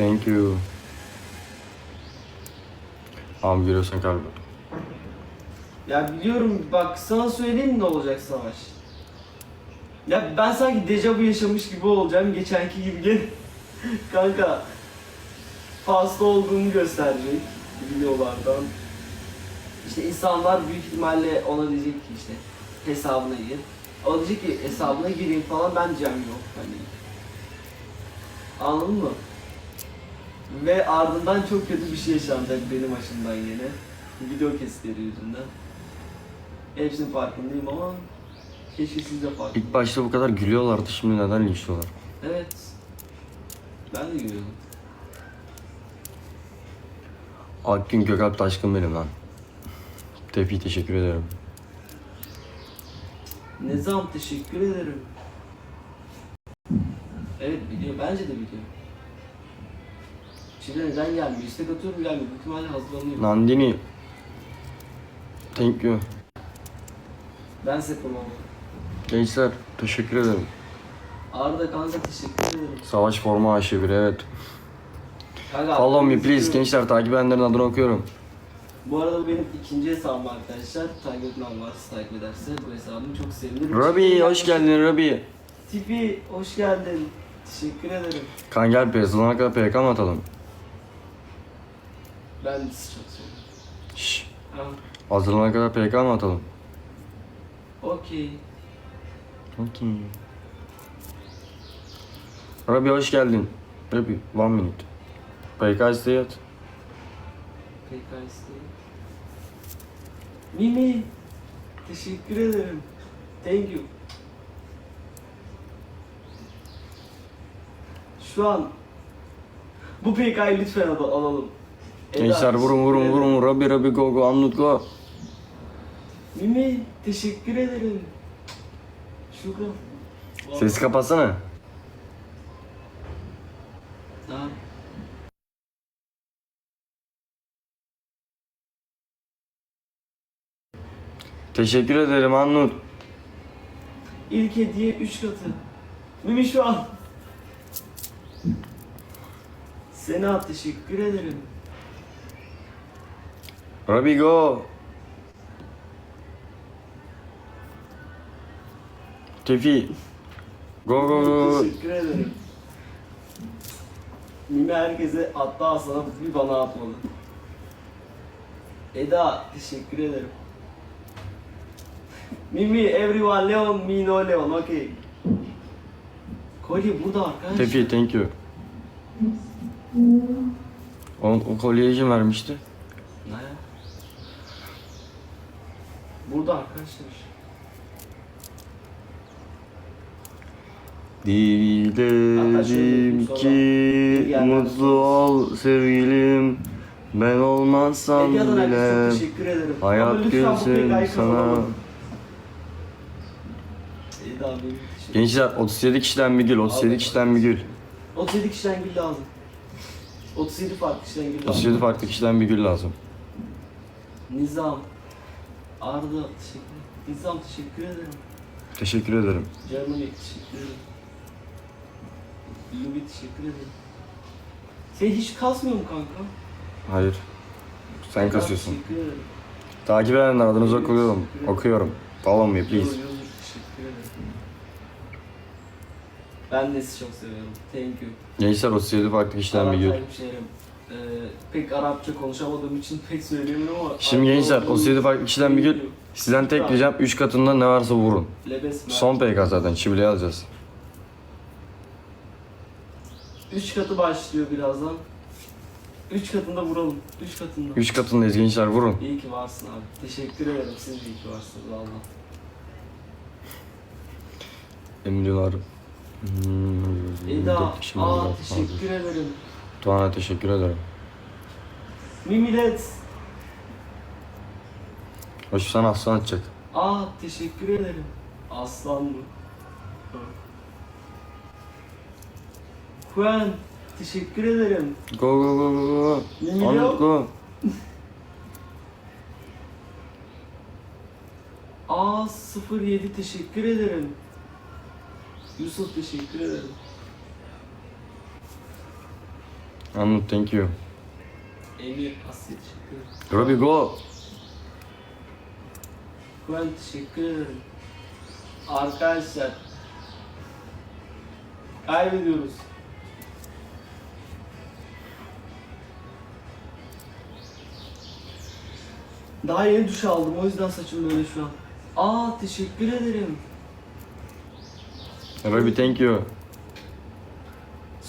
Thank you. Abi görüyorsun galiba. Ya biliyorum bak sana söyleyeyim ne olacak savaş. Ya ben sanki dejavu yaşamış gibi olacağım geçenki gibi gel. Kanka fazla olduğumu gösterecek videolardan. İşte insanlar büyük ihtimalle ona diyecek ki işte hesabına gir. O diyecek ki hesabına gireyim falan ben diyeceğim yok hani. Anladın mı? Ve ardından çok kötü bir şey yaşanacak benim açımdan yine. Video kesitleri yüzünden. Hepsinin farkındayım ama keşke siz de farkında. İlk başta bu kadar gülüyorlardı şimdi neden linçliyorlar? Evet. Ben de görüyorum. Akgün Gökalp Taşkın benim lan. Tepi teşekkür ederim. Nizam teşekkür ederim. Evet biliyor. Bence de biliyor. Şimdi neden gelmiyor? İstek atıyorum gelmiyor. Büyük ihtimalle hazırlanıyor. Nandini. Thank you. Ben sepim ama. Gençler teşekkür ederim. Arda kanka teşekkür ederim. Savaş forma aşı bir evet. Kanka, Follow me please gençler takip edenlerin adını okuyorum. Bu arada bu benim ikinci hesabım arkadaşlar. Takip etmem varsa takip ederse bu hesabımı çok sevinirim. Robbie hoş geldin Robbie. Tipi hoş geldin. Teşekkür ederim. Kan gel yazılana kadar PK mı atalım? Ben seviyorum. Şşş. Ha, Hazırlanana kadar PK mı atalım? okey. Okey. Robbie hoş geldin. Robbie one minute. PK isteği at. PK isteği. Mimi. Teşekkür ederim. Thank you. Şu an bu PK'yı lütfen al- alalım. Gençler vurun vurun vurun. Robbie Robbie go go Anlut go. Mimi teşekkür ederim. Şükran. Sesi kapatsana. Ha. Teşekkür ederim Anlut. İlk hediye 3 katı. Mimi şu an. Sena teşekkür ederim. Robbie go. Tefi. Go go go. Teşekkür ederim. Mimi herkese hatta sana bir bana atmalı. Eda teşekkür ederim. Mimi everyone Leon me no Leon okay. Kolye burada arkadaş. Tefi thank you. O, o kolyeyi kim vermişti? Ne? Burada arkadaşlar. Dilerim ki mutlu ol sevgilim Ben olmazsam bile Hayat gülsün sana Gençler 37 kişiden bir gül 37 kişiden bir gül 37 kişiden gül lazım. 37 farklı kişiden gül lazım. 37 farklı kişiden bir gül lazım Nizam. Arda teşekkür Nizam teşekkür ederim. Teşekkür ederim Canım teşekkür ederim. Lubi teşekkür ederim. Sen hiç kasmıyor mu kanka? Hayır Sen Eda, kasıyorsun Teşekkür ederim. Takip edenler adınızı okuyorum Okuyorum Follow me please teşekkür ederim. Ben de sizi çok seviyorum. Thank you. Gençler 37 farklı kişiden bir Arap hemşehrim. Ee, pek Arapça konuşamadığım için pek söyleyemiyorum ama... Şimdi gençler 37 farklı kişiden bir gül Sizden tek ricam 3 katında ne varsa vurun Lebes Son PK zaten çibileye alacağız 3 katı başlıyor birazdan. 3 katında vuralım. 3 katında. 3 katındayız gençler vurun İyi ki varsın abi. Teşekkür ederim. Siz de iyi ki varsınız valla. Emriler. Hmm, Eda, dört kişi mi aa teşekkür ederim. Tuana teşekkür ederim. Mimilet, Hoş sana aslan atacak. aa teşekkür ederim. Aslan mı? Juan, teşekkür ederim. Go go go go go. Yok. go. Aa 07 teşekkür ederim. Yusuf teşekkür ederim. Anladım thank you. Emir Asya teşekkür. Robbie go. Ben teşekkür ederim. Arkadaşlar. Kaybediyoruz. Daha yeni duş aldım o yüzden saçım böyle şu an. Aa teşekkür ederim. Robbie thank you.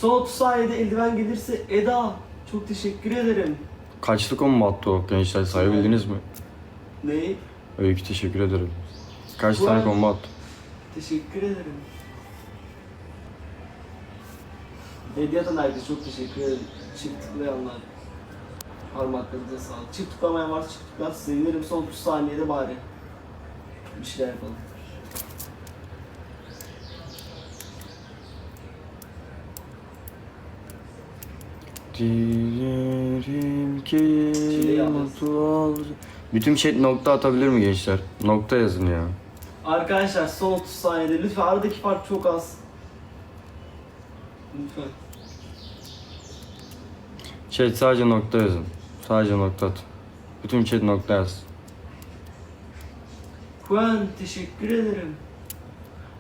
Son 30 saniyede eldiven gelirse Eda çok teşekkür ederim. Kaçlı combo attı o gençler sayabildiniz mi? Ne? Öykü teşekkür ederim. Kaç Bu tane arada- combo attı? Teşekkür ederim. Hediye atan herkese çok teşekkür ederim. Çift tıklayanlar. Parmaklarınıza sağlık. Çift tıklamayan varsa çift tıklar. Sevinirim son 30 saniyede bari. Bir şeyler yapalım. Dilerim ki mutlu ol. Bütün chat nokta atabilir mi gençler? Nokta yazın ya. Arkadaşlar son 30 saniyede lütfen aradaki fark çok az. Lütfen. Chat sadece nokta yazın. Sadece nokta at. Bütün chat nokta yaz. Kuan teşekkür ederim.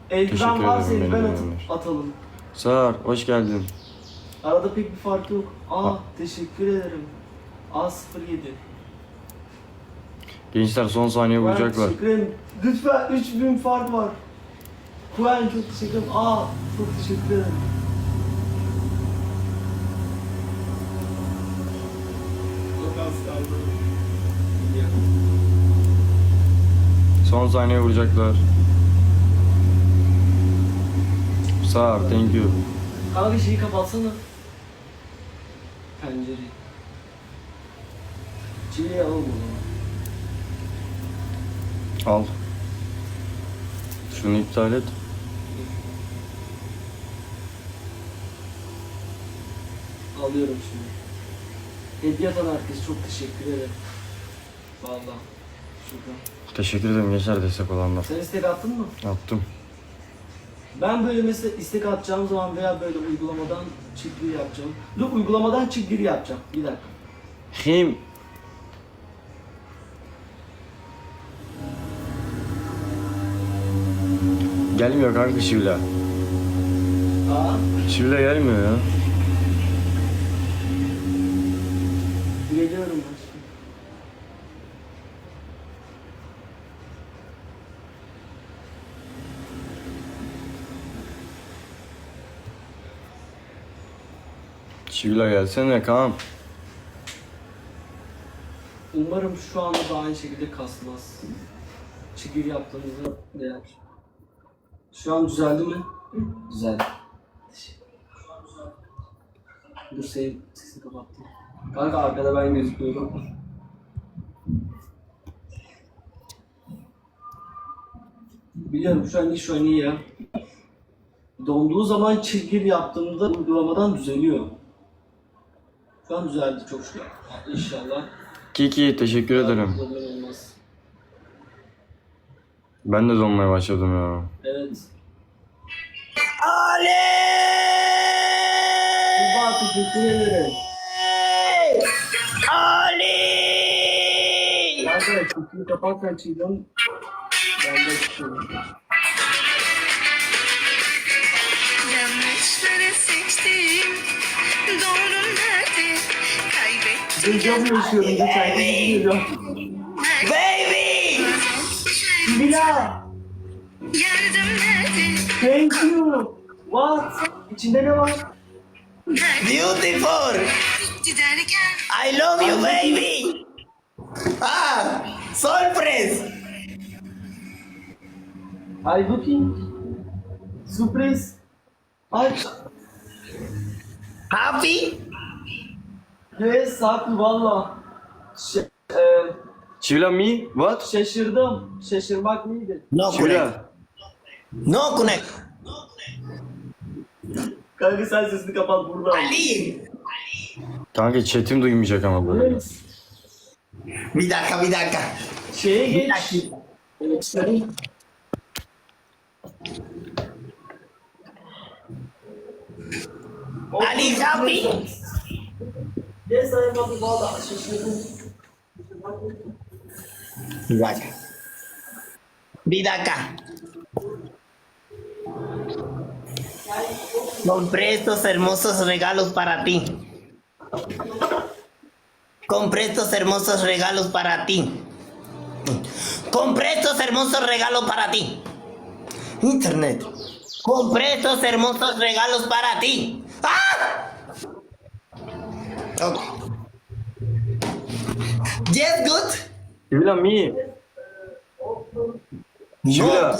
Eldiven varsa eldiven atalım. Sağır, hoş geldin. Arada pek bir fark yok. Aa Ha. teşekkür ederim. A07. Gençler son saniye Kuan vuracaklar. teşekkür ederim. Lütfen 3000 fark var. Kuan çok teşekkür ederim. Aa çok teşekkür ederim. Çok az kaldı. Son saniye vuracaklar. Sağır, thank you. Kanka şeyi kapatsana. Pencereyi. Çileyi alalım o zaman. Al. Şunu iptal et. Alıyorum şimdi. Hediye atan herkese çok teşekkür ederim. Valla. Şuradan. Teşekkür ederim gençler destek olanlar. Sen istek attın mı? Attım. Ben böyle mesela istek atacağım zaman veya böyle uygulamadan çiftliği yapacağım. Dur uygulamadan çiftliği yapacağım. Bir dakika. Kim? Gelmiyor kanka Şivla. Aa, Şivla gelmiyor ya. geliyorum ben şimdi. Şivla gelsene kan. Umarım şu anda da aynı şekilde kasmaz. Çigir yaptığımızda değer. Şu an düzeldi mi? Düzeldi. Dur senin sesini kapattım. Kanka arkada ben gözüküyorum. Biliyorum şu an iyi şu an iyi ya. Donduğu zaman çizgir yaptığımda uygulamadan düzeliyor. An düzeldi çok şükür. İnşallah. Kiki teşekkür ederim. Problem olmaz. Ben de donmaya başladım ya. Evet. Ali! Tuba teşekkür ederim. Ali! Kanka çiftliği kapatsan çiğdem. Ben de çıkıyorum. Yanlışları Dejavu yaşıyorum geçen gün. Baby! Bila! Thank you! What? İçinde ne var? Beautiful! I love you, baby! Ah! Surprise! Ay looking. Sürpriz. Aç. Happy? Yes, haklı valla. Ş- e, Şivla me? What? şaşırdım. Şaşırmak neydi? No connect. Şivla. No connect. Kanka sen sesini kapat burada. Ali! Kanka chatim duymayacak ama böyle. Evet. Bir dakika, bir dakika. Şeye Bir geç. senin- Ali, happy? Dakika. Bir dakika. Compré estos hermosos regalos para ti. Compré estos hermosos regalos para ti. Compré estos hermosos regalos para ti. Internet. Compré estos hermosos regalos para ti. Okay. Yes, good. Mi? No.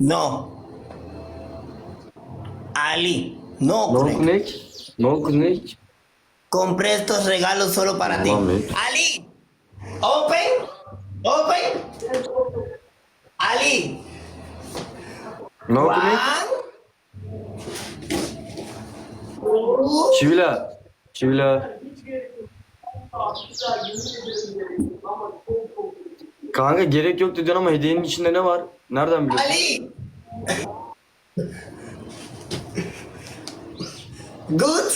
No. Ali. No, No. No. Compré estos regalos solo para ti. Ali. Open. Open. Ali. No kunek. One. Şivila. Kanka gerek yok dedin ama hediyenin içinde ne var? Nereden biliyorsun? Ali. Good.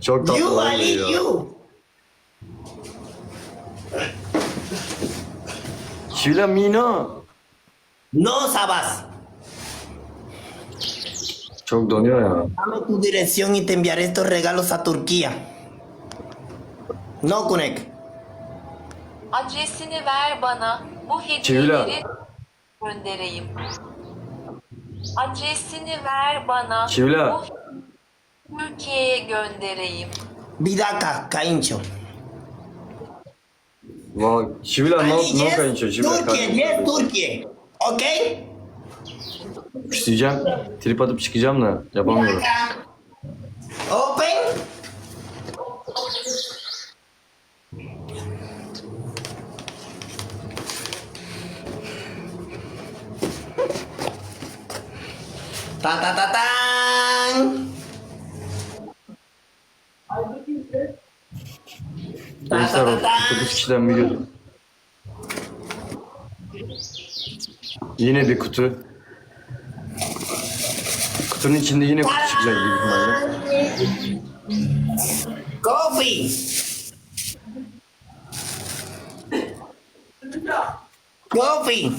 Çok tatlı. You, Ali, ya. you. Şivila mi no? No sabas. Çok donuyor ya. Dame tu dirección y te enviaré estos regalos a Turquía. No, Kunek. Adresini ver bana. Bu hediyeleri göndereyim. Adresini ver bana. Çevila. Bu Türkiye'ye göndereyim. Bir dakika, kayınço. Vay. Şivila no, no kayınço. Türkiye, yes, Türkiye. Okay? İsteyeceğim. Trip atıp çıkacağım da yapamıyorum. Open. Ta ta ta tan. Ta Gençler 49 tan. kişiden bir gün. Yine bir kutu. Kutunun içinde yine kutu çıkacak büyük ihtimalle. Coffee. Coffee.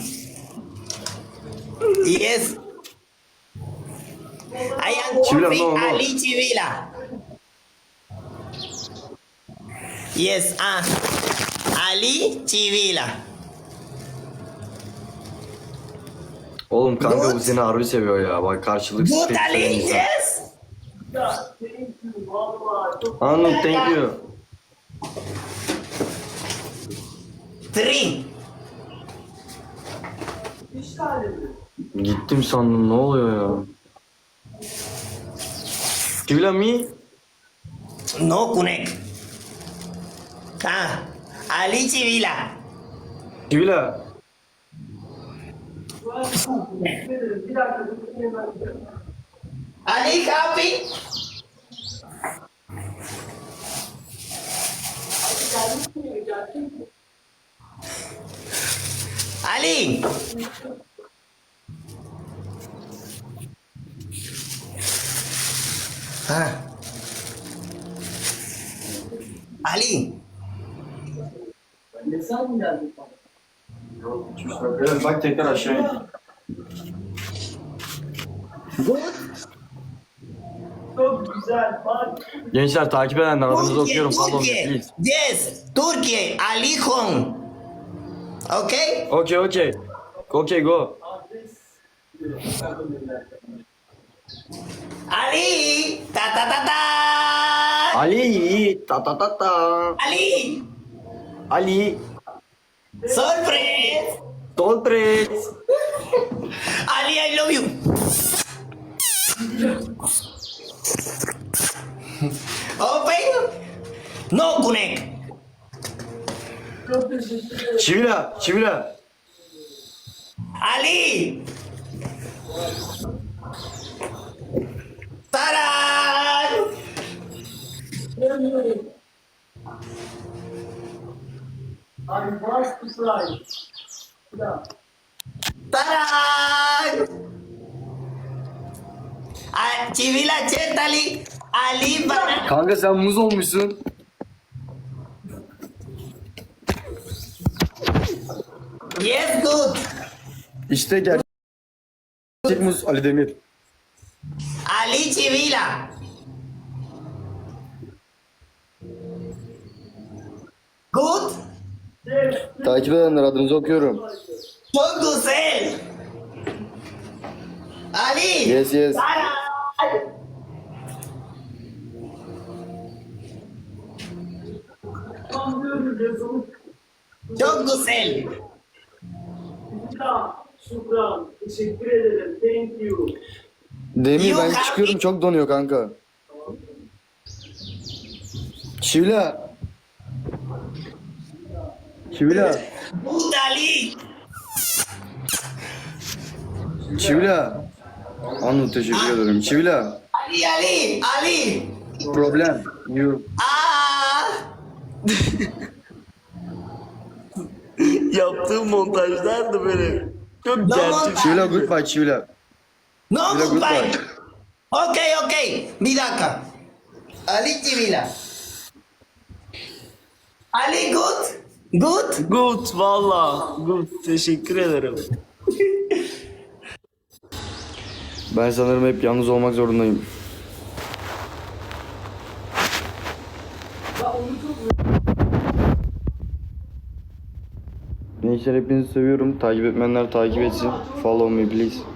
Yes. I am Chivila, Coffee no, no. Ali Chivila. Yes, ah. Ali Chivila. Oğlum kanka bu seni harbi seviyor ya. Bak karşılıksız insan. yes. Anladım thank you. Three. Gittim sandım ne oluyor ya? Şivila mi? No, Kunek. Ah, Ali Chivila. Şivila. Ali happy? Ali. Ah. Ali. Evet, bak tekrar aşağı in. Gençler takip edenler adınızı okuyorum. Me Turkey. please. Yes, Turkey. Ali Hong. Okay? Okay okay. Okay go. Ali. Ta ta ta ta. Ali ta ta ta ta. Ali. Ali. Surprise. Sorpres. Ali, I love you. Open. No, Kunek. Şivila, Şivila. Ali. Taran. Taran. Ah, Chivila Chetali. Ali Banana. Kanka sen muz olmuşsun. Yes, good. İşte gerçek muz Ali Demir. Ali Chivila. Good. Takip edenler adınızı okuyorum. Çok güzel. Ali. Yes yes. Çok güzel. Şükran. Teşekkür ederim. Thank you. Demir ben çıkıyorum çok donuyor kanka. Şivla. Şivla. Good Ali. Şivla. Anu teşekkür ederim. Şivla. Ali Ali. Ali. Problem. You. Aa. Yaptığım montajlar da böyle çok No montaj. Şivla goodbye Şivla. No Şivla goodbye. goodbye. Okay, okay. Bir dakika. Ali Chivila. Ali good. Good. Good valla. Good. Teşekkür ederim. Ben sanırım hep yalnız olmak zorundayım. Gençler hepinizi seviyorum. Takip etmeyenler takip etsin. Follow me please.